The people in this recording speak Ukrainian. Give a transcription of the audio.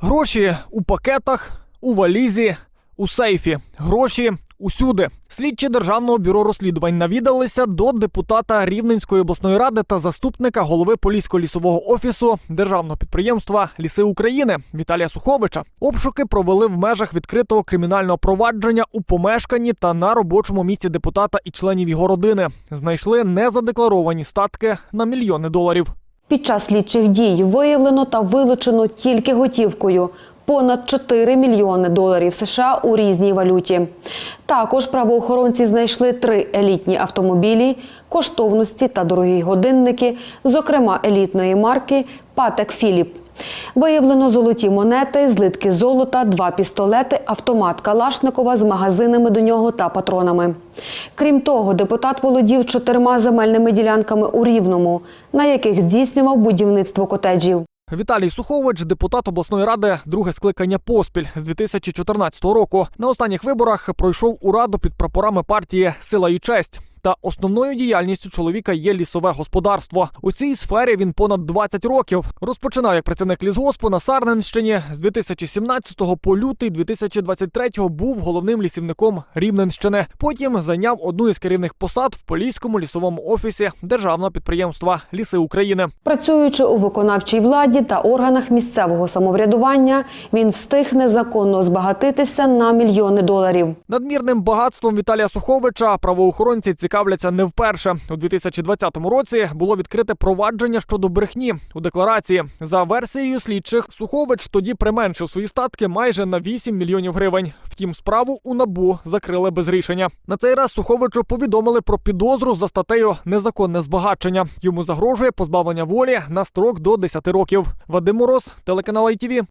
Гроші у пакетах, у валізі, у сейфі. Гроші усюди. Слідчі державного бюро розслідувань навідалися до депутата Рівненської обласної ради та заступника голови Поліського лісового офісу державного підприємства Ліси України Віталія Суховича. Обшуки провели в межах відкритого кримінального провадження у помешканні та на робочому місці депутата і членів його родини. Знайшли незадекларовані статки на мільйони доларів. Під час слідчих дій виявлено та вилучено тільки готівкою понад 4 мільйони доларів США у різній валюті. Також правоохоронці знайшли три елітні автомобілі, коштовності та дорогі годинники, зокрема елітної марки Патек Філіп. Виявлено золоті монети, злитки золота, два пістолети, автомат Калашникова з магазинами до нього та патронами. Крім того, депутат володів чотирма земельними ділянками у Рівному, на яких здійснював будівництво котеджів. Віталій Сухович, депутат обласної ради, друге скликання поспіль з 2014 року. На останніх виборах пройшов у раду під прапорами партії Сила і честь. Та основною діяльністю чоловіка є лісове господарство. У цій сфері він понад 20 років. Розпочинав як працівник лісгоспу на Сарненщині. З 2017 по лютий 2023 був головним лісівником Рівненщини. Потім зайняв одну із керівних посад в Поліському лісовому офісі державного підприємства Ліси України. Працюючи у виконавчій владі та органах місцевого самоврядування, він встиг незаконно збагатитися на мільйони доларів. Надмірним багатством Віталія Суховича правоохоронці цікавляться не вперше. У 2020 році було відкрите провадження щодо брехні у декларації. За версією слідчих, Сухович тоді применшив свої статки майже на 8 мільйонів гривень. Втім, справу у набу закрили без рішення. На цей раз Суховичу повідомили про підозру за статтею незаконне збагачення. Йому загрожує позбавлення волі на строк до 10 років. Вадим Мороз, телеканал ITV.